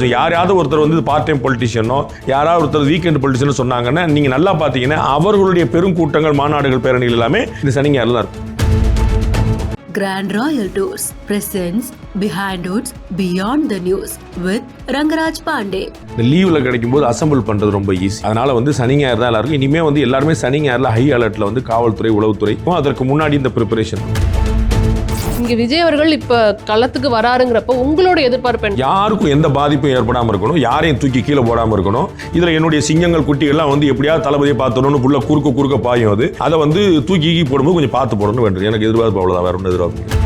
யாராவது ஒருத்தர் வந்து பார்ட் டைம் பொலிட்டிஷியனோ யாராவது ஒருத்தர் வீக்கெண்ட் பொலிட்டிஷியனோ சொன்னாங்கன்னா நீங்க நல்லா பாத்தீங்கன்னா அவர்களுடைய பெரும் கூட்டங்கள் மாநாடுகள் பேரணிகள் எல்லாமே இந்த சனி தான் இருக்கும். Grand Royal Tours presents Behind Hoods Beyond the News with Rangaraj Pandey. இந்த லீவில் கிடைக்கும் போது அசம்பிள் பண்ணுறது ரொம்ப ஈஸி அதனால வந்து சனி ஞாயிறு தான் எல்லாருக்கும். இனிமே வந்து எல்லாருமே சனி ஞாயிறுல ஹை அலர்ட்ல வந்து காவல்துறை உளவுத்துறை அதற்கு முன்னாடி இந்த ப்ரிப்பரேஷன் இங்க விஜய் அவர்கள் இப்ப களத்துக்கு வராருங்கிறப்ப உங்களோட எதிர்பார்ப்பு யாருக்கும் எந்த பாதிப்பும் ஏற்படாமல் இருக்கணும் யாரையும் தூக்கி கீழே போடாமல் இருக்கணும். இதில் என்னுடைய சிங்கங்கள் குட்டிகள்லாம் வந்து எப்படியாவது தளபதியை பார்த்தோன்னு புள்ள குறுக்க குறுக்க பாயும் அது. அதை வந்து தூக்கி கீக்கி போடும்போது கொஞ்சம் பார்த்து போடணும் வேண்டும் எனக்கு எதிர்பார்ப்பு அவ்வளோதான் வேற ஒன்றும் எதிர்பார்ப்பு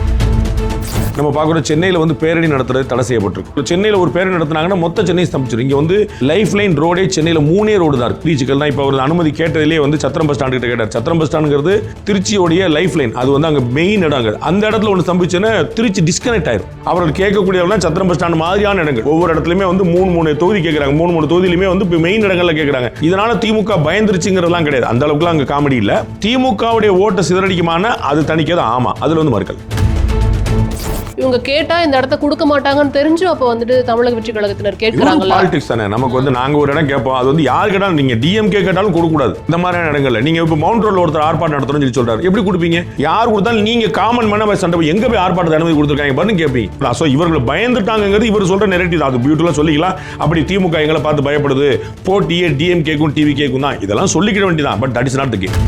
நம்ம பார்க்குறோம் சென்னையில் வந்து பேரணி நடத்துறது தடை செய்யப்பட்டிருக்கு. சென்னையில் ஒரு பேரணி நடத்தினாங்கன்னா மொத்த சென்னை ஸ்தம்பிச்சிடும் இங்கே வந்து லைஃப் லைன் ரோடே சென்னையில் மூணே ரோடு தான் இருக்கு. தான். இப்போ அவர் அனுமதி கேட்டதிலே வந்து சத்திரம் பஸ் ஸ்டாண்டு கிட்ட கேட்டார். சத்திரம் பஸ் ஸ்டாண்டுங்கிறது திருச்சியோடைய லைஃப் லைன் அது வந்து அங்கே மெயின் இடங்க அந்த இடத்துல ஒன்று ஸ்தம்பிச்சுன்னா திருச்சி டிஸ்கனெக்ட் ஆயிரும். அவர்கள் கேட்கக்கூடியவர்கள் சத்திரம் பஸ் ஸ்டாண்டு மாதிரியான இடங்கள். ஒவ்வொரு இடத்துலையுமே வந்து மூணு மூணு தொகுதி கேட்குறாங்க. மூணு மூணு தொகுதியிலுமே வந்து இப்போ மெயின் இடங்கள்ல கேட்குறாங்க. இதனால திமுக பயந்துருச்சுங்கிறதெல்லாம் கிடையாது. அந்த அளவுக்குலாம் அங்கே காமெடி இல்லை. திமுகவுடைய ஓட்டை சிதறடிக்குமான அது தணிக்கிறது ஆமாம் அதில் வந்து மறுக்கல். இவங்க கேட்டா இந்த இடத்த கொடுக்க மாட்டாங்கன்னு தெரிஞ்சும் அப்ப வந்துட்டு தமிழக வெற்றி கழகத்தினர் கேட்கிறாங்கல்ல? பாலிடிக்ஸ் தானே. நமக்கு வந்து நாங்க ஒரு இடம் கேட்போம். அது வந்து யார் கேட்டாலும் நீங்க டிஎம்கே கேட்டாலும் கொடுக்க கூடாது. இந்த மாதிரியான இடங்கள்ல. நீங்க இப்போ மவுண்ட் ரோட்ல ஒருத்தர் ஆர்ப்பாட்டம் நடத்தணும்னு சொல்லி சொல்றாரு. எப்படி கொடுப்பீங்க? யார் கொடுத்தாலும் நீங்க காமன் மேன போய் சண்டை எங்க போய் ஆர்ப்பாட்டத்தை அனுமதி கொடுத்துருக்காங்க பாருங்க கேட்பீங்க ஸோ இவர்கள் பயந்துட்டாங்கிறது இவர் சொல்ற நெரட்டிவ் அது பியூட்டிஃபுல்லா சொல்லிக்கலாம். அப்படி திமுக எங்களை பார்த்து பயப்படுது. போட்டியே டிஎம்கேக்கும் டிவி கேக்கும் தான். இதெல்லாம் சொல்லிக்கிட வேண்டியதான் but that is not the game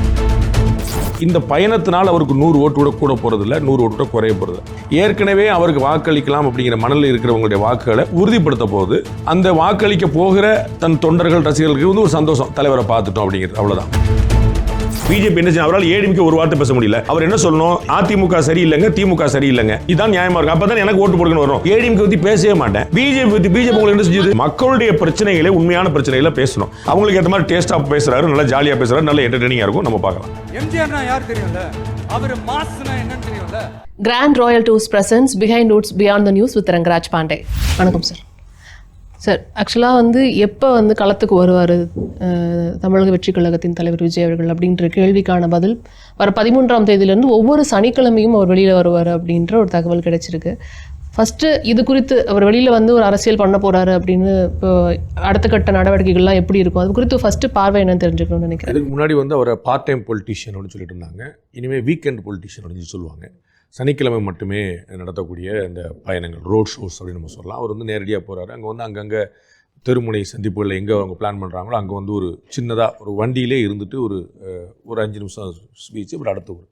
இந்த பயணத்தினால் அவருக்கு நூறு ஓட்டு கூட கூட போகிறதில்ல நூறு ஓட்டு கூட குறைய போகிறது ஏற்கனவே அவருக்கு வாக்களிக்கலாம் அப்படிங்கிற மனநிலை இருக்கிறவங்களுடைய வாக்குகளை உறுதிப்படுத்த போகுது. அந்த வாக்களிக்க போகிற தன் தொண்டர்கள் ரசிகர்களுக்கு வந்து ஒரு சந்தோஷம். தலைவரை பார்த்துட்டோம் அப்படிங்கிறது. அவ்வளோதான் பிஜேபி என்ன அவரால் ஏடிமிக்கு ஒரு வார்த்தை பேச முடியல. அவர் என்ன சொல்லணும்? அதிமுக சரியில்லைங்க திமுக சரியில்லைங்க. இதான் நியாயமா இருக்கு அப்பதான் எனக்கு ஓட்டு போடுக்கணும் வரும். ஏடிஎம்கே பத்தி பேசவே மாட்டேன். பிஜேபி பத்தி பிஜேபி உங்களுக்கு என்ன செஞ்சது? மக்களுடைய பிரச்சனைகளை உண்மையான பிரச்சனைகளை பேசணும். அவங்களுக்கு ஏற்ற மாதிரி டேஸ்டா பேசுறாரு நல்லா ஜாலியா பேசுறாரு நல்ல என்டர்டெய்னிங்கா இருக்கும். நம்ம பார்க்கலாம். எம்ஜிஆர்னா யார் தெரியும்ல? அவர் மாஸ்னா என்னன்னு தெரியும்ல? Grand royal tours presents behind roots beyond the news with Rangaraj Pandey வணக்கம் சார் சார் ஆக்சுவலாக வந்து எப்போ வந்து களத்துக்கு வருவார் தமிழக வெற்றி கழகத்தின் தலைவர் விஜய் அவர்கள் அப்படின்ற கேள்விக்கான பதில் வர பதிமூன்றாம் தேதியிலேருந்து ஒவ்வொரு சனிக்கிழமையும் அவர் வெளியில் வருவார் அப்படின்ற ஒரு தகவல் கிடைச்சிருக்கு. ஃபஸ்ட்டு இது குறித்து அவர் வெளியில் வந்து ஒரு அரசியல் பண்ண போகிறாரு அப்படின்னு இப்போ அடுத்த கட்ட நடவடிக்கைகள்லாம் எப்படி இருக்கும்? அது குறித்து ஃபஸ்ட்டு பார்வை என்னன்னு தெரிஞ்சுக்கணும்னு நினைக்கிறேன். அதுக்கு முன்னாடி வந்து அவரை பார்ட் டைம் பொலிட்டிஷியன் அப்படின்னு சொல்லிட்டு இருந்தாங்க. இனிமேல் வீக்கெண்ட் பொலிட்டிஷியன் அப்படின்னு சொல்லுவாங்க. சனிக்கிழமை மட்டுமே நடத்தக்கூடிய இந்த பயணங்கள் ரோட் ஷோஸ் அப்படின்னு நம்ம சொல்லலாம். அவர் வந்து நேரடியாக போகிறாரு அங்கே வந்து அங்கங்கே தெருமுனை சந்திப்புகளில் எங்கே அவங்க பிளான் பண்ணுறாங்களோ அங்கே வந்து ஒரு சின்னதாக ஒரு வண்டியிலே இருந்துட்டு ஒரு ஒரு அஞ்சு நிமிஷம் ஸ்பீச் இப்படி அடுத்த ஒரு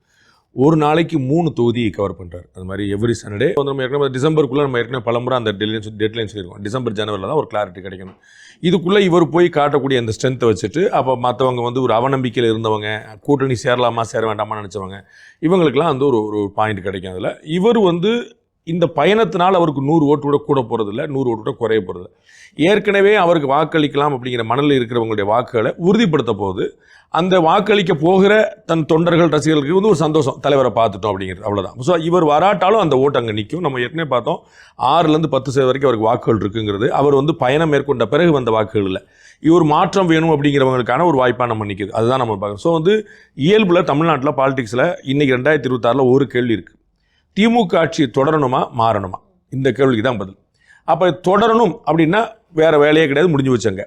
ஒரு நாளைக்கு மூணு தொகுதியை கவர் பண்ணுறாரு அது மாதிரி எவ்ரி சண்டே வந்து நம்ம ஏற்கனவே டிசம்பருக்குள்ளே நம்ம ஏற்கனவே பலமுறை அந்த டெட்லைன் டெட்லைன் சொல்லியிருக்கோம். டிசம்பர் ஜனவரியில் தான் ஒரு கிளாரிட்டி கிடைக்கணும். இதுக்குள்ளே இவர் போய் காட்டக்கூடிய அந்த ஸ்ட்ரென்த்தை வச்சுட்டு அப்போ மற்றவங்க வந்து ஒரு அவநம்பிக்கையில் இருந்தவங்க கூட்டணி சேரலாமா சேர வேண்டாமா நினச்சவங்க இவங்களுக்கெல்லாம் வந்து ஒரு ஒரு பாயிண்ட் கிடைக்கும் அதில். இவர் வந்து இந்த பயணத்தினால் அவருக்கு நூறு ஓட்டு கூட கூட போகிறதில்ல நூறு ஓட்டு கூட குறைய போகிறதில்ல ஏற்கனவே அவருக்கு வாக்களிக்கலாம் அப்படிங்கிற மனநிலை இருக்கிறவங்களுடைய வாக்குகளை உறுதிப்படுத்த போகுது அந்த வாக்களிக்க போகிற தன் தொண்டர்கள் ரசிகர்களுக்கு வந்து ஒரு சந்தோஷம். தலைவரை பார்த்துட்டோம் அப்படிங்கிறது அவ்வளோதான் ஸோ இவர் வராட்டாலும் அந்த ஓட்டு அங்கே நிற்கும் நம்ம ஏற்கனவே பார்த்தோம் ஆறுலேருந்து பத்து சதவீதம் வரைக்கும் அவருக்கு வாக்குகள் இருக்குங்கிறது. அவர் வந்து பயணம் மேற்கொண்ட பிறகு வந்த வாக்குகள் இல்லை. இவர் மாற்றம் வேணும் அப்படிங்கிறவங்களுக்கான ஒரு வாய்ப்பாக நம்ம நிற்கிது அதுதான் நம்ம பார்க்குறோம். ஸோ வந்து இயல்பில் தமிழ்நாட்டில் பாலிடிக்ஸில் இன்றைக்கி ரெண்டாயிரத்தி இருபத்தாறில் ஒரு கேள்வி இருக்குது திமுக ஆட்சி தொடரணுமா மாறணுமா? இந்த கேள்விக்கு தான் பதில். அப்போ தொடரணும் அப்படின்னா வேறு வேலையே கிடையாது முடிஞ்சு வச்சாங்க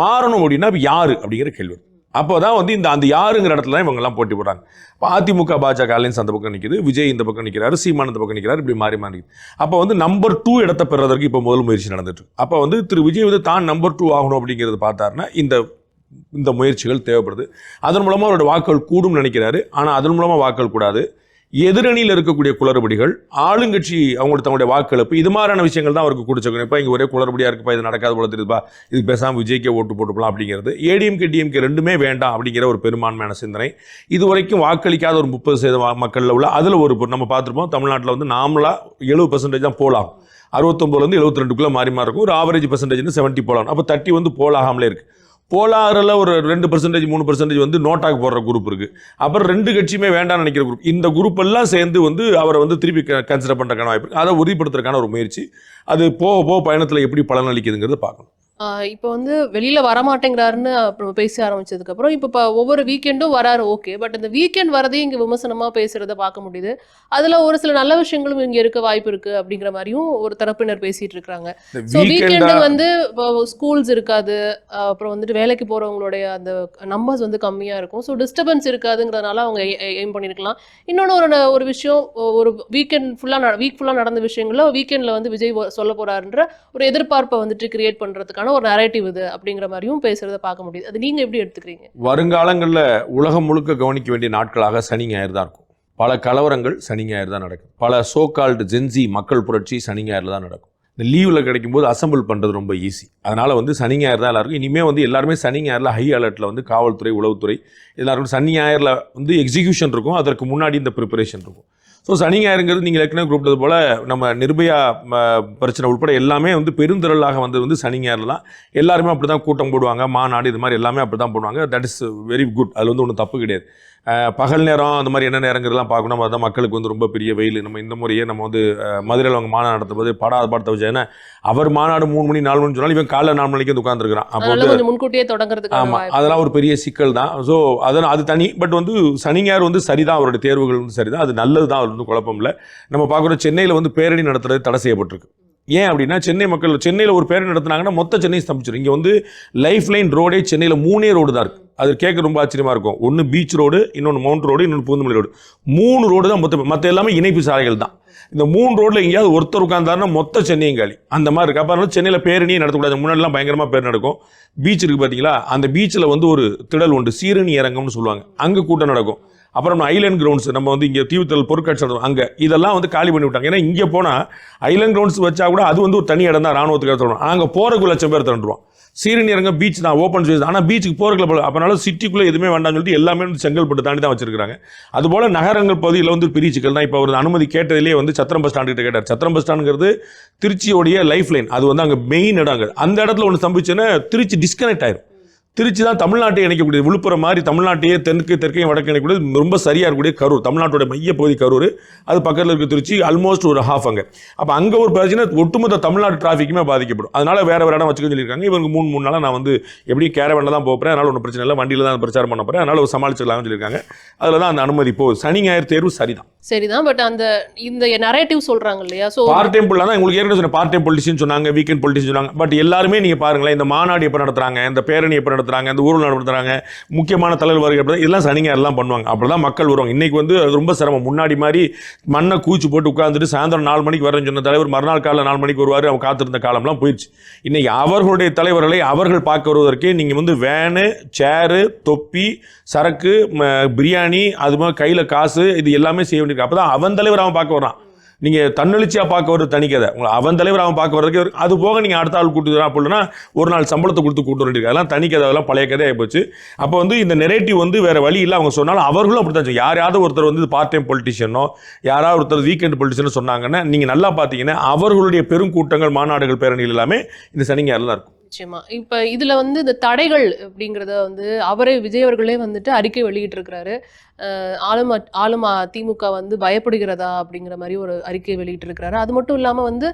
மாறணும் அப்படின்னா யார் அப்படிங்கிற கேள்வி. அப்போ தான் வந்து இந்த அந்த யாருங்கிற இடத்துல தான் இவங்கெல்லாம் போட்டி போடுறாங்க. இப்போ அதிமுக பாஜக அலையன்ஸ் அந்த பக்கம் நிற்கிது விஜய் இந்த பக்கம் நிற்கிறாரு சீமான் இந்த பக்கம் நிற்கிறாரு இப்படி மாறி மாறி. அப்போ வந்து நம்பர் டூ இடத்த பெறுறதற்கு இப்போ முதல் முயற்சி நடந்துட்டு அப்போ வந்து திரு விஜய் வந்து தான் நம்பர் டூ ஆகணும் அப்படிங்கிறது பார்த்தாருன்னா இந்த இந்த முயற்சிகள் தேவைப்படுது. அதன் மூலமாக அவரோட வாக்குகள் கூடும் நினைக்கிறாரு. ஆனால் அதன் மூலமாக வாக்குகள் கூடாது. எதிரணியில் இருக்கக்கூடிய குளறுபடிகள் ஆளுங்கட்சி அவங்களுக்கு தங்களுடைய வாக்களிப்பு இது மாதிரியான விஷயங்கள் தான் அவருக்கு கொடுத்துருக்கணும் இப்போ இங்கே ஒரே குளறுபடியாக இருக்குப்பா இது நடக்காத போல தெரியுதுப்பா இது பேசாமல் விஜய்க்கே ஓட்டு போட்டுக்கலாம் அப்படிங்கிறது. ஏடிஎம்கே டிஎம்கே ரெண்டுமே வேண்டாம் அப்படிங்கிற ஒரு பெரும்பான்மையான சிந்தனை. இது வரைக்கும் வாக்களிக்காத ஒரு முப்பது சதவீத மக்களில் உள்ள அதில் ஒரு நம்ம பார்த்துருப்போம் தமிழ்நாட்டில் வந்து நாமளாக எழுபது பர்சன்டேஜ் தான் போகலாம் அறுபத்தொம்பதுலேருந்து எழுபத்தி ரெண்டுக்குள்ளே மாறி மாறி இருக்கும். ஒரு ஆவரேஜ் பர்சன்டேஜ்னு செவன்ட்டி போகலாம் அப்போ தட்டி வந்து போலாகாமலே இருக்குது போலாரில் ஒரு ரெண்டு பர்சன்டேஜ் மூணு பர்சன்டேஜ் வந்து நோட்டாக்கு போடுற குரூப் இருக்குது அப்புறம் ரெண்டு கட்சியுமே வேண்டாம்னு நினைக்கிற குரூப் இந்த குரூப் எல்லாம் சேர்ந்து வந்து அவரை வந்து திருப்பி கன்சிடர் பண்ணுறக்கான வாய்ப்பு அதை உறுதிப்படுத்துறதுக்கான ஒரு முயற்சி. அது போக போக பயணத்தில் எப்படி பலனளிக்குதுங்கிறத பார்க்கணும். இப்போ வந்து வெளியில வரமாட்டேங்கிறாருன்னு அப்புறம் பேச ஆரம்பிச்சதுக்கு அப்புறம் இப்போ இப்போ ஒவ்வொரு வீக்கெண்டும் வராரு ஓகே பட் இந்த வீக்கெண்ட் வரதையும் இங்க விமர்சனமா பேசுறத பார்க்க முடியுது. அதுல ஒரு சில நல்ல விஷயங்களும் இங்க இருக்க வாய்ப்பு இருக்கு அப்படிங்கிற மாதிரியும் ஒரு தரப்பினர் பேசிட்டு இருக்காங்க இந்த ஸோ வீக்கெண்டு வந்து ஸ்கூல்ஸ் இருக்காது அப்புறம் வந்துட்டு வேலைக்கு போறவங்களுடைய அந்த நம்பர்ஸ் வந்து கம்மியா இருக்கும். ஸோ டிஸ்டர்பன்ஸ் இருக்காதுங்கிறதுனால அவங்க எய்ம் பண்ணியிருக்கலாம் இன்னொன்று ஒரு ஒரு விஷயம் ஒரு வீக்கெண்ட் ஃபுல்லாக வீக் ஃபுல்லாக நடந்த விஷயங்கள வீக்கெண்டில் வந்து விஜய் சொல்ல போறாருன்ற ஒரு எதிர்பார்ப்பை வந்துட்டு கிரியேட் பண்றதுக்கான ஒரு நரேட்டிவ் இது அப்படிங்கிற மாதிரியும் பேசுறத பார்க்க முடியுது. அது நீங்க எப்படி எடுத்துக்கிறீங்க? வருங்காலங்களில் உலகம் முழுக்க கவனிக்க வேண்டிய நாட்களாக சனி ஞாயிறு தான் இருக்கும். பல கலவரங்கள் சனி ஞாயிறு தான் நடக்கும். பல சோகால்டு ஜென்சி மக்கள் புரட்சி சனி ஞாயிறு தான் நடக்கும். இந்த லீவில் கிடைக்கும்போது அசம்பிள் பண்ணுறது ரொம்ப ஈஸி அதனால் வந்து சனி ஞாயிறு தான் எல்லாருக்கும். இனிமேல் வந்து எல்லாருமே சனி ஞாயிறில் ஹை அலர்ட்டில் வந்து காவல்துறை உளவுத்துறை எல்லாருக்கும் சனி ஞாயிறில் வந்து எக்ஸிகியூஷன் இருக்கும். அதற்கு முன்னாடி இந்த ப்ரிப்பரேஷன் இருக்கும். ஸோ சனி ஞாயிறுங்கிறது நீங்கள் ஏற்கனவே குறிப்பிட்டது போல் நம்ம நிர்பயா பிரச்சனை உட்பட எல்லாமே வந்து பெருந்திரளாக வந்தது வந்து சனி ஞாயிறு தான். எல்லாருமே அப்படி தான் கூட்டம் போடுவாங்க. மாநாடு இது மாதிரி எல்லாமே அப்படி தான் போடுவாங்க. தட் இஸ் வெரி குட் அதில் வந்து ஒன்றும் தப்பு கிடையாது. பகல் நேரம் அந்த மாதிரி என்ன நேரங்கிறதெல்லாம் பார்க்கணும் அதுதான் மக்களுக்கு வந்து ரொம்ப பெரிய வெயில். நம்ம இந்த முறையே நம்ம வந்து மதுரையில் அவங்க மாநாடு நடத்தும் போது படாத பாடத்தை வச்சு ஏன்னா அவர் மாநாடு மூணு மணி நாலு மணி சொன்னாலும் இவன் காலைல நாலு மணிக்கு வந்து உட்காந்துருக்கான் அப்போ வந்து முன்கூட்டியே தொடங்குறதுக்கான ஆமாம் அதெல்லாம் ஒரு பெரிய சிக்கல் தான். ஸோ அதனால் அது தனி பட் வந்து சனி ஞாயிறு வந்து சரிதான் அவருடைய தேர்வுகள் வந்து சரிதான். அது நல்லது தான் அவர் வந்து குழப்பம் இல்லை. நம்ம பார்க்குறோம் சென்னையில் வந்து பேரணி நடத்துறது தடை செய்யப்பட்டிருக்கு. ஏன் அப்படின்னா சென்னை மக்கள் சென்னையில் ஒரு பேரணி நடத்துனாங்கன்னா மொத்த சென்னை ஸ்தம்பிச்சிடும் இங்கே வந்து லைஃப் லைன் ரோடே சென்னையில் மூணே ரோடு தான் இருக்குது அது கேட்க ரொம்ப ஆச்சரியமாக இருக்கும். ஒன்று பீச் ரோடு இன்னொன்று மவுண்ட் ரோடு இன்னொன்று பூந்தமல்லி ரோடு மூணு ரோடு தான் மொத்த மற்ற எல்லாமே இணைப்பு சாலைகள் தான். இந்த மூணு ரோட்டில் எங்கேயாவது ஒருத்தர் உட்காந்தாருன்னா மொத்த சென்னையும் காலி. அந்த மாதிரி இருக்கு. அப்போ சென்னையில் பேரணியே நடத்தக்கூடாது. முன்னாடிலாம் பயங்கரமாக பேர் நடக்கும். பீச் இருக்கு பார்த்தீங்களா அந்த பீச்சில் வந்து ஒரு திடல் உண்டு. சீரணி இறங்கம்னு சொல்லுவாங்க. அங்கே கூட்டம் நடக்கும். அப்புறம் ஐலண்ட் கிரவுண்ட்ஸ் நம்ம வந்து இங்கே தீவுத்தல் பொருட்காட்சி நடத்தும் அங்கே இதெல்லாம் வந்து காலி பண்ணி விட்டாங்க. ஏன்னா இங்கே போனால் ஐலண்ட் கிரவுண்ட்ஸ் வச்சா கூட அது வந்து ஒரு தனி இடம் தான் ராணுவத்துக்கு சொல்லணும் அங்கே போகிறக்கு லட்சம் பேர் திரண்டுருவோம். சீரணி இறங்க பீச் தான் ஓப்பன் ஸ்பேஸ் ஆனால் பீச்சுக்கு போகிறக்குள்ள அப்போனால சிட்டிக்குள்ளே எதுவுமே வேண்டாம்னு சொல்லிட்டு எல்லாமே வந்து செங்கல்பட்டு தாண்டி தான் வச்சிருக்காங்க அதுபோல் நகரங்கள் பகுதியில் வந்து பெரிய சிக்கல் தான் இப்போ அவர் அனுமதி கேட்டதிலேயே வந்து சத்திரம் பஸ் ஸ்டாண்டு கிட்ட கேட்டார். சத்திரம் பஸ் ஸ்டாண்டுங்கிறது திருச்சியோடைய லைஃப் லைன் அது வந்து அங்கே மெயின் இடம் அங்க. அந்த இடத்துல ஒன்று சம்பிச்சுன்னா திருச்சி டிஸ்கனெக்ட் ஆயிரும். திருச்சி தான் தமிழ்நாட்டை இணைக்கக்கூடியது. விழுப்புரம் மாதிரி தமிழ்நாட்டையே தெற்கு தெற்கையும் வடக்கு இணைக்கக்கூடியது. ரொம்ப சரியாக இருக்கக்கூடிய கரூர். தமிழ்நாட்டோட மைய பகுதி கரூர். அது பக்கத்தில் இருக்க திருச்சி ஆல்மோஸ்ட் ஒரு ஹாஃப் அங்கே. அப்போ அங்கே ஒரு பிரச்சனை ஒட்டுமொத்த தமிழ்நாடு டிராஃபிக்குமே பாதிக்கப்படும். அதனால வேற வேற இடம் வச்சுக்க சொல்லியிருக்காங்க. இவங்க மூணு மூணு நாளாக நான் வந்து எப்படி கேரவனில் தான் போகிறேன் அதனால ஒன்றும் பிரச்சனை இல்லை. வண்டியில் தான் பிரச்சாரம் பண்ண போகிறேன் அதனால ஒரு சமாளிச்சிடலாம்னு சொல்லியிருக்காங்க. அதில் தான் அந்த அனுமதி. போகுது சனி ஞாயிறு தேர்வு சரிதான். சரிதான். பட் அந்த இந்த நரேட்டிவ் சொல்றாங்க இல்லையா? ஸோ பார்ட் டைம் தான் உங்களுக்கு ஏற்கனவே சொன்ன பார்ட் டைம் பொலிட்டிஷன் சொன்னாங்க வீக்கெண்ட் பொலிட்டிஷன் சொன்னாங்க. பட் எல்லாருமே நீங்க பாருங்களேன் இந்த மாநாடு எப்போ நடத்துறாங்க இந்த பேரணி எப்போ நடத்துறாங்க இந்த ஊர்வலம் நடத்துகிறாங்க முக்கியமான தலைவர் வருகை அப்படி இதெல்லாம் சனிங்க எல்லாம் பண்ணுவாங்க. அப்படி தான் மக்கள் வருவாங்க. இன்றைக்கி வந்து அது ரொம்ப சிரமம். முன்னாடி மாதிரி மண்ணை கூச்சி போட்டு உட்காந்துட்டு சாயந்தரம் நாலு மணிக்கு வரேன்னு சொன்ன தலைவர் மறுநாள் காலைல நாலு மணிக்கு வருவார் அவங்க காத்திருந்த காலம்லாம் போயிடுச்சு இன்றைக்கி அவர்களுடைய தலைவர்களை அவர்கள் பார்க்க வருவதற்கே நீங்கள் வந்து வேனு சேரு தொப்பி சரக்கு பிரியாணி அது மாதிரி கையில் காசு இது எல்லாமே செய்ய வேண்டியிருக்கு. அப்போ தான் அவன் தலைவர் அவன் பார்க்க வரான் நீங்கள் தன்னெழுச்சியாக பார்க்க வர்றது தனி கதை. உங்களை அவன் தலைவர் அவன் பார்க்க வர்றதுக்கு அது போக நீங்கள் அடுத்த ஆள் கூட்டு வரா அப்படின்னா ஒரு நாள் சம்பளத்தை கொடுத்து கூட்டு வேண்டியிருக்கு அதெல்லாம் தனி கதை அதெல்லாம் பழைய கதையாக போச்சு. அப்போ வந்து இந்த நெரேட்டிவ் வந்து வேற வழி இல்லை. அவங்க சொன்னாலும் அவர்களும் அப்படி தான் யாராவது ஒருத்தர் வந்து பார்ட் டைம் பொலிட்டிஷியனோ யாராவது ஒருத்தர் வீக்கெண்ட் பொலிட்டிஷியனோ சொன்னாங்கன்னா நீங்கள் நல்லா பார்த்தீங்கன்னா அவர்களுடைய பெருங்கூட்டங்கள் மாநாடுகள் பேரணிகள் எல்லாமே இந்த சனி தான் இருக்கும். நிச்சயமா. இப்ப இதுல வந்து இந்த தடைகள் அப்படிங்கறத வந்து அவரே விஜய் அவர்களே வந்துட்டு அறிக்கை வெளியிட்டு இருக்கிறாரு ஆளும் ஆளும் திமுக வந்து பயப்படுகிறதா அப்படிங்கிற மாதிரி ஒரு அறிக்கை வெளியிட்டு இருக்கிறாரு அது மட்டும் இல்லாம வந்து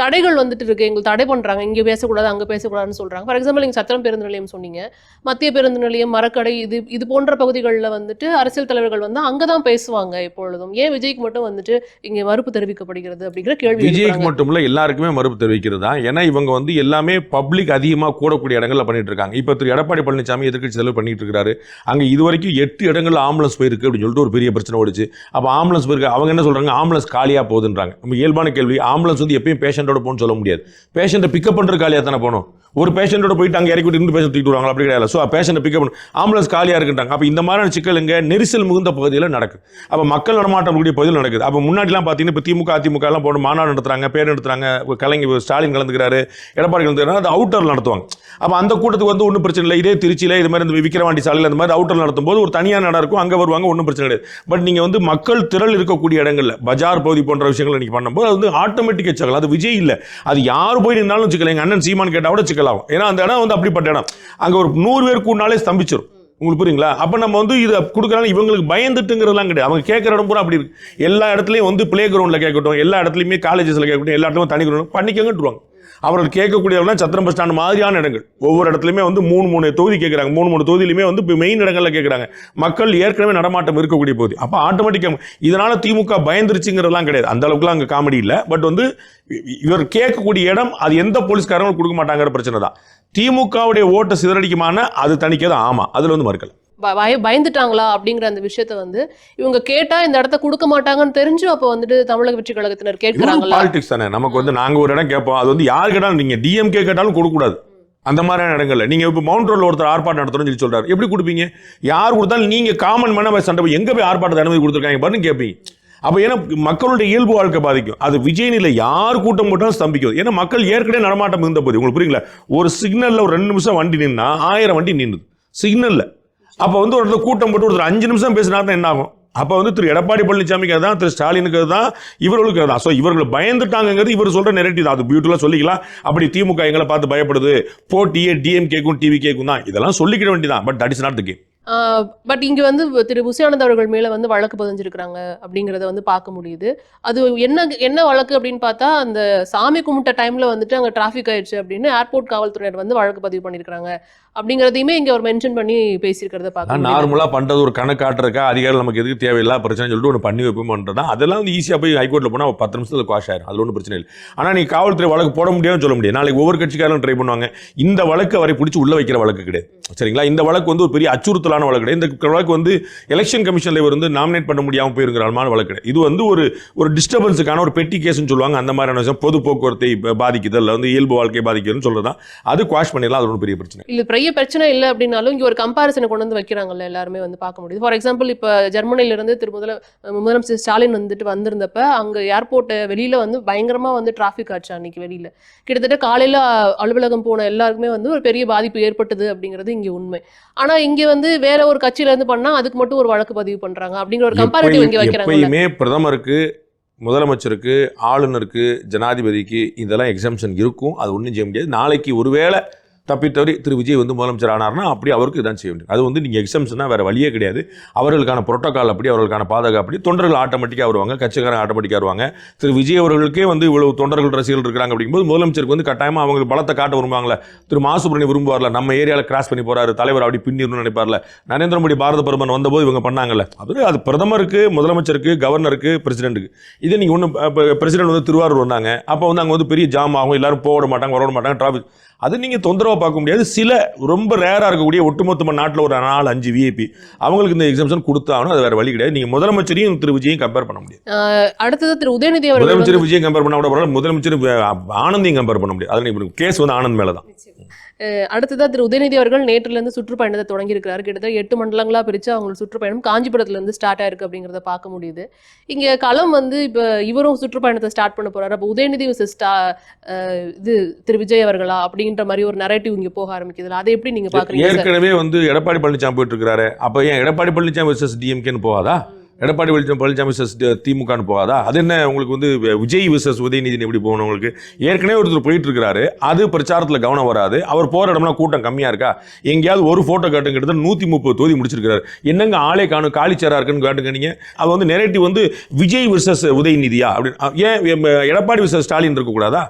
தடைகள் வந்துட்டு இருக்கு. எங்களுக்கு தடை பண்றாங்க. இங்க பேசக்கூடாது அங்க பேசக்கூடாதுன்னு சொல்றாங்க. ஃபார் எக்ஸாம்பிள் நீங்க சத்திரம் பேருந்து நிலையம் சொன்னீங்க. மத்திய பேருந்து நிலையம் மரக்கடை இது இது போன்ற பகுதிகளில் வந்துட்டு அரசியல் தலைவர்கள் வந்து அங்கதான் பேசுவாங்க எப்பொழுதும். ஏன் விஜய்க்கு மட்டும் வந்துட்டு இங்க மறுப்பு தெரிவிக்கப்படுகிறது அப்படிங்கிற கேள்வி விஜய்க்கு. மட்டும் இல்ல எல்லாருக்குமே மறுப்பு தெரிவிக்கிறது? தான் ஏன்னா இவங்க வந்து எல்லாமே பப்ளிக் அதிகமாக கூடக்கூடிய இடங்களில் பண்ணிட்டு இருக்காங்க. இப்போ திரு எடப்பாடி பழனிசாமி எதிர்கட்சி தலைவர் பண்ணிட்டு இருக்காரு. அங்க இது வரைக்கும் எட்டு இடங்களில் ஆம்புலன்ஸ் போயிருக்கு அப்படின்னு சொல்லிட்டு ஒரு பெரிய பிரச்சனை ஓடிச்சு. அப்போ ஆம்புலன்ஸ் போயிருக்கு. அவங்க என்ன சொல்றாங்க? ஆம்புலன்ஸ் காலியா போகுதுன்றாங்க. நம்ம இயல்பான கேள்வி. ஆம்புலன்ஸ் வந்து எப்பயும் பேஷண்டோட போகணும்னு சொல்ல முடியாது. பேஷண்ட்டை பிக்கப் பண்ற காலியா தானே போகணும்? ஒரு பேஷண்ட்டோட போயிட்டு அங்கே இறக்கி விட்டு இன்னும் பேஷண்ட் தூக்கிட்டு வருவாங்க அப்படி கிடையாது. ஸோ பேஷண்ட்டை பிக்கப் பண்ண ஆம்புலன்ஸ் காலியாக இருக்குன்றாங்க. அப்போ இந்த மாதிரியான சிக்கல் இங்கே நெரிசல் மிகுந்த பகுதியில் நடக்குது அப்போ மக்கள் நடமாட்டம் கூடிய பகுதியில் நடக்குது. அப்போ முன்னாடிலாம் பார்த்தீங்கன்னா இப்போ திமுக அதிமுக எல்லாம் போட்டு மாநாடு நடத்துறாங்க பேர் நடத்துறாங்க. கலைஞர் ஸ்டாலின் கலந்துக்கிறாரு. எடப்பாடி கலந்துக்கிறாரு. அது அவுட்டர் நடத்துவாங்க. அப்போ அந்த கூட்டத்துக்கு வந்து ஒன்றும் பிரச்சனை இல்லை. இதே திருச்சியில் இது மாதிரி இந்த விக்கிரவாண்டி சாலையில் அந்த மாதிரி அவுட்டர் நடத்தும் போது ஒரு தனியாக நடம் இருக்கும். அங்கே வருவாங்க ஒன்றும் பிரச்சனை கிடையாது. பட் நீங்கள் வந்து மக்கள் திரள் இருக்கக்கூடிய இடங்களில் பஜார் பகுதி போன்ற விஷயங்கள் நீங்கள் பண்ணும்போது அது வந்து ஆட்டோமேட்டிக்காக சிக்கல் அது விஜய் இல்லை. அது யார் போய் நின்னாலும் சிக்கல் எங்கள் அண்ணன் சீமான் கேட்டால் கூட சிக்கலாகும் ஏன்னா அந்த இடம் வந்து அப்படிப்பட்ட இடம். அங்கே ஒரு நூறு பேர் கூடினாலே ஸ்தம்பிச்சிடும் உங்களுக்கு புரியுங்களா? அப்போ நம்ம வந்து இதை கொடுக்குறாங்க இவங்களுக்கு பயந்துட்டுங்கிறதுலாம் கிடையாது. அவங்க கேட்குற இடம் பூரா அப்படி இருக்கு. எல்லா இடத்துலையும் வந்து பிளே கிரவுண்டில் கேட்கட்டும். எல்லா இடத்துலையுமே காலேஜஸில் கேட்கட்டும். எல்லா இடத்துலையும் தனி கிரௌண்ட் பண்ணிக்கங்கட்டுருவாங்க அவர்கள் கேட்கக்கூடியவர்கள் சத்திரம் பஸ் ஸ்டாண்ட் மாதிரியான இடங்கள். ஒவ்வொரு இடத்துலையுமே வந்து மூணு மூணு தொகுதி கேட்குறாங்க. மூணு மூணு தொகுதியிலுமே வந்து இப்போ மெயின் இடங்களில் கேட்குறாங்க. மக்கள் ஏற்கனவே நடமாட்டம் இருக்கக்கூடிய போகுது. அப்போ ஆட்டோமேட்டிக்காக இதனால் திமுக பயந்துருச்சுங்கிறதுலாம் கிடையாது. அந்த அளவுக்குலாம் அங்கே காமெடி இல்லை. பட் வந்து இவர் கேட்கக்கூடிய இடம் அது எந்த போலீஸ்காரங்களும் கொடுக்க மாட்டாங்கிற பிரச்சனை தான். திமுகவுடைய ஓட்டை சிதறடிக்குமான அது தணிக்கிறது ஆமாம் அதில் வந்து மறுக்கல. பய பயந்துட்டாங்களா அப்படிங்கிற அந்த விஷயத்த வந்து இவங்க கேட்டா இந்த இடத்த கொடுக்க மாட்டாங்கன்னு தெரிஞ்சு அப்போ வந்துட்டு தமிழக வெற்றி கழகத்தினர் கேட்கிறாங்களா பாலிடிக்ஸ் தானே. நமக்கு வந்து நாங்கள் ஒரு இடம் கேட்போம். அது வந்து யார் கேட்டாலும் நீங்கள் டிஎம்கே கேட்டாலும் கொடுக்கக்கூடாது அந்த மாதிரியான இடங்கள்ல. நீங்க இப்போ மவுண்ட் ரோட்ல ஒருத்தர் ஆர்ப்பாட்டம் நடத்துறோம்னு சொல்லி சொல்றாரு. எப்படி கொடுப்பீங்க? யார் கொடுத்தாலும் நீங்க காமன் மேன சண்டை எங்க போய் ஆர்ப்பாட்டத்தை அனுமதி கொடுத்துருக்காங்க? பாருன்னு கேட்பீங்க அப்போ ஏன்னா மக்களுடைய இயல்பு வாழ்க்கை பாதிக்கும். அது விஜயனில் யார் கூட்டம் போட்டாலும் ஸ்தம்பிக்கும். ஏன்னா மக்கள் ஏற்கனவே நடமாட்டம் இருந்த போது உங்களுக்கு புரியுங்களா? ஒரு சிக்னலில் ஒரு ரெண்டு நிமிஷம் வண்டி நின்னா ஆயிரம் வண்டி நின்றுது சிக்னலில். அப்போ வந்து ஒரு கூட்டம் போட்டு ஒருத்தர் அஞ்சு நிமிஷம் பேசினாருன்னா என்ன ஆகும்? அப்போ வந்து திரு எடப்பாடி பழனிசாமிக்கு தான் திரு ஸ்டாலினுக்கு தான் இவர்களுக்கு தான் ஸோ இவர்கள் பயந்துட்டாங்கிறது இவர் சொல்கிற நெரட்டிவ் தான். அது பியூட்டிலாக சொல்லிக்கலாம். அப்படி திமுக எங்களை பார்த்து பயப்படுது. போட்டியே டிஎம்கேக்கும் டிவி கேக்கும் தான். இதெல்லாம் சொல்லிக்கிட வேண்டியதான் but that is not the game but இங்க வந்து திரு புசியானந்த் அவர்கள் மேல வந்து வழக்கு பதிஞ்சிருக்கிறாங்க அப்படிங்கறத வந்து பார்க்க முடியுது. அது என்ன என்ன வழக்கு அப்படின்னு பார்த்தா அந்த சாமி கும்பிட்ட டைம்ல வந்துட்டு அங்க டிராஃபிக் ஆயிடுச்சு அப்படின்னு ஏர்போர்ட் காவல்துறையினர் வந்து வழக்கு பதிவு பண்ணியிருக்காங்க அப்படிங்கறதையுமே இங்க அவர் மென்ஷன் பண்ணி பேசியிருக்கிறத பார்க்க முடியுது. நார்மலாக பண்ணுறது ஒரு கணக்கு காட்டுறக்கா அதிகாரம் நமக்கு எதுக்கு தேவையில்லா பிரச்சனை சொல்லிட்டு ஒன்று பண்ணி வைப்போம்ன்றதா அதெல்லாம் வந்து ஈஸியாக போய் ஹைகோர்ட்டில் போனால் பத்து நிமிஷத்தில் குவாஷ் ஆயிரும். அது ஒன்றும் பிரச்சனை இல்லை. ஆனால் நீ காவல்துறை வழக்கு போட முடியாதுன்னு சொல்ல முடியாது. நாளைக்கு ஒவ்வொரு கட்சிக்காரரும் ட்ரை பண்ணுவாங்க. இந்த வழக்கு அவரை பிடிச்சி உள்ள வைக்கிற வழக்கு கிடையாது. சரிங்களா? இந்த வழக்கு வந்து ஒரு பெரிய அச்சுறுத்தலான வழக்கு இந்த வழக்கு வந்து எலெக்ஷன் கமிஷனில் இவர் வந்து நாமினேட் பண்ண முடியாமல் போயிருக்கிறாமான வழக்கு இது வந்து ஒரு ஒரு டிஸ்டர்பன்ஸுக்கான ஒரு பெட்டி கேஸ்னு சொல்லுவாங்க. அந்த மாதிரியான விஷயம் பொது போக்குவரத்தை பாதிக்குது. இல்லை வந்து இயல்பு வாழ்க்கையை பாதிக்குதுன்னு சொல்கிறதான் அது குவாஷ் பண்ணிடலாம். அது ஒன்றும் பெரிய பிரச்சனை இல்லை. பெரிய பிரச்சனை இல்லை அப்படின்னாலும் இங்கே ஒரு கம்பாரிசனை கொண்டு வந்து வைக்கிறாங்கல்ல எல்லாருமே வந்து பார்க்க முடியுது. ஃபார் எக்ஸாம்பிள் இப்போ ஜெர்மனிலிருந்து திரு முதல முதலமைச்சர் ஸ்டாலின் வந்துட்டு வந்திருந்தப்ப அங்கே ஏர்போர்ட்டை வெளியில வந்து பயங்கரமாக வந்து டிராஃபிக் ஆச்சு அன்னைக்கு வெளியில. கிட்டத்தட்ட காலையில் அலுவலகம் போன எல்லாருக்குமே வந்து ஒரு பெரிய பாதிப்பு ஏற்பட்டது அப்படிங்கிறது இங்கே உண்மை. ஆனால் இங்கே வந்து வேற ஒரு கட்சியில இருந்து பண்ணா அதுக்கு மட்டும் ஒரு வழக்கு பதிவு பண்றாங்க. அப்படிங்கிற ஒரு கம்பேரிட்டிவ் இங்க வைக்கிறாங்க எப்பயுமே பிரதமருக்கு முதலமைச்சருக்கு ஆளுநருக்கு ஜனாதிபதிக்கு இதெல்லாம் எக்ஸம்ஷன் இருக்கும். அது ஒன்றும் செய்ய முடியாது. நாளைக்கு ஒருவேளை தப்பித்தவறி திரு விஜய் வந்து முதலமைச்சர் ஆனார்னா அப்படி அவருக்கு இதான் செய்ய முடியும் அது வந்து நீங்கள் எக்ஸம்ஷனாக வேறு வழியே கிடையாது. அவர்களுக்கான புரோட்டோக்கால் அப்படி அவர்களுக்கான பாதுகாப்பு அப்படி தொண்டர்கள் ஆட்டோமேட்டிக்காக வருவாங்க கட்சிக்காரன் ஆட்டோமேட்டிக்காக வருவாங்க. திரு விஜய் அவர்களுக்கே வந்து இவ்வளவு தொண்டர்கள் ரசிகர்கள் இருக்கிறாங்க அப்படிங்கும்போது முதலமைச்சருக்கு வந்து கட்டாயமாக அவங்களுக்கு பலத்தை காட்ட விரும்புவாங்களே. திரு மாசுப்ரமணி விரும்புவார்ல நம்ம ஏரியாவில் கிராஸ் பண்ணி போகிறாரு தலைவர் அப்படி பின்னிடணும்னு நினைப்பார்ல. நரேந்திர மோடி பாரத பிரதமர் வந்தபோது இவங்க பண்ணாங்கல்ல. அது அது பிரதமருக்கு முதலமைச்சருக்கு கவர்னருக்கு பிரசிடென்ட்டுக்கு இதே நீங்கள் ஒன்று பிரசிடென்ட் வந்து திருவாரூர் வந்தாங்க. அப்போ வந்து அங்கே வந்து பெரிய ஜாம் ஆகும் எல்லாரும் போக விட மாட்டாங்க வர விட மாட்டாங்க டிராஃபிக் அது நீங்கள் தொந்தரவாக பார்க்க முடியாது. சில ரொம்ப ரேராக இருக்கக்கூடிய ஒட்டுமொத்தமாக நாட்டில் ஒரு நாலு அஞ்சு விஐபி அவங்களுக்கு இந்த எக்ஸாம்ஷன் கொடுத்தாகணும் அது வேறு வழி கிடையாது. நீங்கள் முதலமைச்சரையும் திரு விஜயும் கம்பேர் பண்ண முடியாது. அடுத்தது திரு உதயநிதி முதலமைச்சர் விஜய் கம்பேர் பண்ண கூட முதலமைச்சர் ஆனந்தையும் கம்பேர் பண்ண முடியாது. அதில் கேஸ் வந்து ஆனந்த் மேலே தான் அஹ் அடுத்ததா திரு உதயநிதி அவர்கள் நேற்றுல இருந்து சுற்றுப்பயணத்தை தொடங்கி இருக்கிறாரு கிட்டத்தட்ட எட்டு மண்டலங்களா பிரிச்சு அவங்களோட சுற்றுப்பயணம் காஞ்சிபுரத்துல இருந்து ஸ்டார்ட் ஆயிருக்கு அப்படிங்கறத பார்க்க முடியுது. இங்க களம் வந்து இப்ப இவரும் சுற்றுப்பயணத்தை ஸ்டார்ட் பண்ண போறாரு. அப்ப உதயநிதி ஸ்டா இது திரு விஜய் அவர்களா அப்படின்ற மாதிரி ஒரு நரேட்டிவ் இங்க போக ஆரம்பிக்குதுல அதை எப்படி நீங்க பாக்குறீங்க சார் ஏற்கனவே வந்து எடப்பாடி பழனிசாமி போயிட்டு இருக்காரு அப்போ ஏன் எடப்பாடி பழனிசாமி விசஸ் டிஎம்கேன்னு போகாதா? எடப்பாடி பழனிசாமி பழனிசாமி விசஸ் திமுகன்னு போகாதா? அது என்ன உங்களுக்கு வந்து விஜய் விசஸ் உதயநிதி எப்படி போகணும் உங்களுக்கு? ஏற்கனவே ஒருத்தர் போயிட்டு இருக்கிறாரு அது பிரச்சாரத்தில் கவனம் வராது. அவர் போகிற இடம்லாம் கூட்டம் கம்மியாக இருக்கா? எங்கேயாவது ஒரு ஃபோட்டோ காட்டுங்கிறது நூற்றி முப்பது தொகுதி முடிச்சிருக்கிறாரு. என்னங்க ஆளே காணும் காலிச்சேரா இருக்குன்னு காட்டுங்க நீங்க அது வந்து நெரேட்டிவ் வந்து விஜய் விசஸ் உதயநிதியா அப்படின்னு ஏன் எடப்பாடி விசஸ் ஸ்டாலின் இருக்கக்கூடாதா?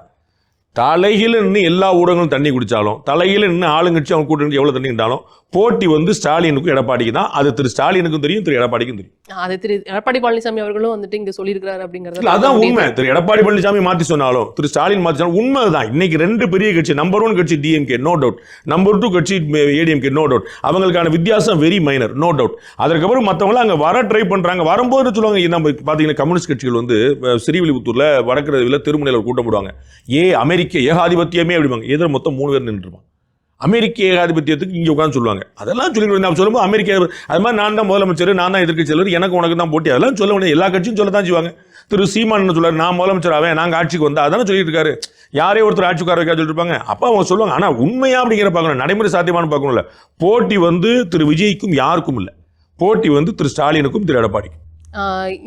தலையில நின்று எல்லா ஊடகங்களும் தண்ணி குடிச்சாலும் தலையில நின்று ஆளுங்கட்சி அவங்க கூட்டணி எவ்வளவு தண்ணி இருந்தாலும் போட்டி வந்து ஸ்டாலினுக்கும் எடப்பாடிக்கு தான். அது திரு ஸ்டாலினுக்கும் தெரியும் திரு எடப்பாடிக்கும் தெரியும். அது திரு எடப்பாடி பழனிசாமி அவர்களும் வந்துட்டு இங்க சொல்லியிருக்கிறாரு அப்படிங்கறத அதான் உண்மை. திரு எடப்பாடி பழனிசாமி மாத்தி சொன்னாலும் திரு ஸ்டாலின் மாத்தி சொன்னாலும் உண்மைதான். இன்னைக்கு ரெண்டு பெரிய கட்சி நம்பர் ஒன் கட்சி DMK no doubt number two கட்சி ஏடிஎம்கே நோ டவுட் அவங்களுக்கான வித்தியாசம் வெரி மைனர் நோ டவுட் அதுக்கப்புறம் மற்றவங்க அங்க வர ட்ரை பண்றாங்க. வரும்போது சொல்லுவாங்க நம்ம பாத்தீங்கன்னா கம்யூனிஸ்ட் கட்சிகள் வந்து ஸ்ரீவில்லிபுத்தூர்ல வடக்கிறதுல திருமணையில் கூட்டம் போடுவாங்க. ஏ அமெரிக்க ஏகாதிபத்தியமே அப்படிம்பாங்க எதிர மொத்தம் மூணு பேர் நின்றுருப்பாங்க அமெரிக்க ஏகாதிபத்தியத்துக்கு இங்கே உட்காந்து சொல்லுவாங்க. அதெல்லாம் சொல்லி நான் சொல்லும்போது அமெரிக்க அது மாதிரி நான் தான் முதலமைச்சர் நான் தான் எதிர்க்கட்சி எனக்கு உனக்கு தான் போட்டி. அதெல்லாம் சொல்ல முடியாது எல்லா கட்சியும் சொல்ல தான் செய்வாங்க. திரு சீமான் சொல்லுவார் நான் முதலமைச்சர் ஆவேன் நாங்கள் ஆட்சிக்கு வந்தா அதானே சொல்லிட்டு இருக்காரு. யாரே ஒருத்தர் ஆட்சிக்கார வைக்க சொல்லிட்டு அப்போ அவங்க சொல்லுவாங்க. ஆனால் உண்மையா அப்படிங்கிற பார்க்கணும். நடைமுறை சாத்தியமானு பார்க்கணும்ல. போட்டி வந்து திரு விஜய்க்கும் யாருக்கும் இல்லை. போட்டி வந்து திரு ஸ்டாலினுக்கும் திரு எடப்பாடிக்கும்.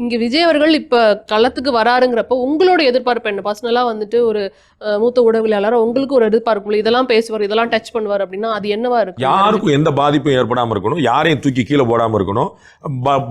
இங்க விஜய் அவர்கள் இப்ப களத்துக்கு வராருங்கிறப்ப உங்களோட எதிர்பார்ப்பு என்ன? பர்சனலா வந்துட்டு ஒரு மூத்த உடவியலாளர் உங்களுக்கு ஒரு எதிர்பார்ப்பு இதெல்லாம் பேசுவார் இதெல்லாம் டச் பண்ணுவார் அப்படின்னா அது என்னவா இருக்கு யாருக்கும் எந்த பாதிப்பும் ஏற்படாமல் இருக்கணும். யாரையும் தூக்கி கீழே போடாமல் இருக்கணும்.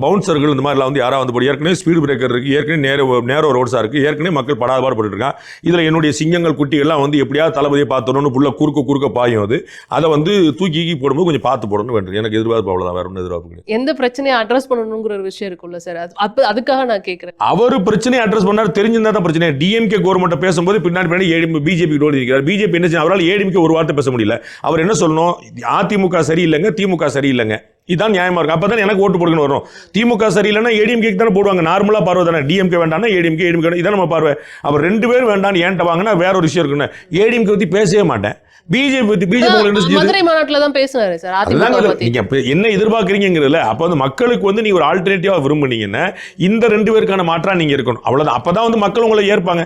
பவுன்சர்கள் இந்த மாதிரிலாம் வந்து யாராவது வந்து ஏற்கனவே ஸ்பீடு பிரேக்கர் இருக்குது ஏற்கனவே நேரோ நேரோ ரோட்ஸாக இருக்குது ஏற்கனவே மக்கள் படாத பாடுபட்டு இருக்காங்க. இதில் என்னுடைய சிங்கங்கள் குட்டிகள்லாம் வந்து எப்படியாவது தளபதியை பார்த்துடணும்னு புள்ள குறுக்க குறுக்க பாயும் அது. அதை வந்து தூக்கி கீக்கி போடும்போது கொஞ்சம் பார்த்து போடணும் வேண்டும் எனக்கு எதிர்பார்ப்பு அவ்வளோதான் வேற ஒன்றும் எதிர்பார்ப்பு எந்த பிரச்சனையை அட்ரஸ் பண்ணணுங்கிற ஒரு விஷயம் இருக்குல்ல சார் அப்ப அதுக்காக நான் கேட்கிறேன் அவர் பிரச்சனையை அட்ரஸ் பண்ணார் தெரிஞ்சிருந்தா தான் பிரச்சனை. டிஎம்கே கவர்மெண்ட் பேசும்போது பின்னாடி பின்னாடி ஏடி பிஜேபி டோல் இருக்கிறார். பிஜேபி என்ன செய்ய அவரால் ஏடிஎம்கே ஒரு வார்த்தை பேச முடியல. அவர் என்ன சொல்லணும்? அதிமுக சரியில்லைங்க திமுக சரியில்லைங்க. இதான் நியாயமா இருக்கும். அப்பதான் எனக்கு ஓட்டு போடுக்கணும் வரும். திமுக சரியில்லைன்னா ஏடிஎம்கே தானே போடுவாங்க. நார்மலா பார்வை தானே. டிஎம்கே வேண்டாம்னா ஏடிஎம்கே ஏடிஎம்கே இதான் நம்ம பார்வை. அவர் ரெண்டு பேரும் வேண்டாம்னு ஏன்ட்ட வாங்கினா வேற ஒரு விஷயம் இருக்குன்னு. ஏடிஎம்கே பத்தி பேசவே மாட்டேன். பிஜேபி பத்தி பிஜேபி? மதுரை மாநாட்டுல தான் பேசினாரு சார் நீங்க என்ன எதிர்பார்க்கறீங்கிறதுல அப்ப வந்து மக்களுக்கு வந்து நீங்க ஒரு ஆல்டர்னேட்டிவா விரும்புனீங்கன்னா இந்த ரெண்டு பேருக்கான மாற்றா நீங்க இருக்கணும். அவ்வளவுதான். அப்பதான் வந்து மக்கள் உங்களை ஏற்பாங்க.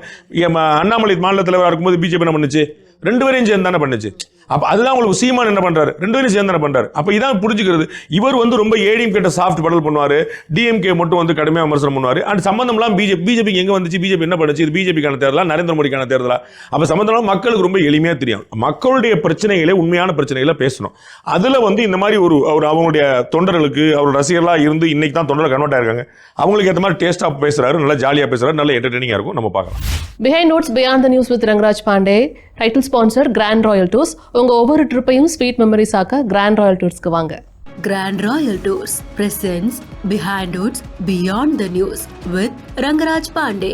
அண்ணாமலை மாநில தலைவராக இருக்கும்போது பிஜேபி என்ன பண்ணுச்சு? ரெண்டு பேரையும் சேர்ந்து தானே பண்ணுச்சு. அப்போ அதுதான் உங்களுக்கு சீமான் என்ன பண்ணுறாரு ரெண்டு பேரும் சேர்ந்து என்ன பண்ணுறாரு அப்போ இதான் புரிஞ்சுக்கிறது. இவர் வந்து ரொம்ப ஏடிஎம் கிட்ட சாஃப்ட் படல் பண்ணுவார். டிஎம்கே மட்டும் வந்து கடுமையாக விமர்சனம் பண்ணுவார். அண்ட் சம்பந்தம்லாம் பிஜேபி பிஜேபி எங்கே வந்துச்சு? பிஜேபி என்ன பண்ணுச்சு? இது பிஜேபிக்கான தேர்தலா? நரேந்திர மோடிக்கான தேர்தலா? அப்போ சம்பந்தம்லாம் மக்களுக்கு ரொம்ப எளிமையாக தெரியும். மக்களுடைய பிரச்சனைகளை உண்மையான பிரச்சனைகளை பேசணும். அதில் வந்து இந்த மாதிரி ஒரு அவர் அவங்களுடைய தொண்டர்களுக்கு அவர் ரசிகர்லாம் இருந்து இன்னைக்கு தான் தொண்டர்கள் கன்வெர்ட் ஆயிருக்காங்க. அவங்களுக்கு ஏற்ற மாதிரி டேஸ்ட்டாக பேசுகிறாரு நல்லா ஜாலியாக பேசுகிறாரு நல்ல என்டர்டெய்னிங்காக இருக்கும். நம்ம பார்க்கலாம். Behind notes beyond the news with Rangaraj Pandey title sponsor grand royal tours உங்க ஒவ்வொரு ட்ரிப்பையும் ஸ்வீட் மெமரிஸ் ஆக்க கிராண்ட் ராயல் டூர்ஸ்க்கு வாங்க. Grand royal tours presents behind notes beyond the news with Rangaraj Pandey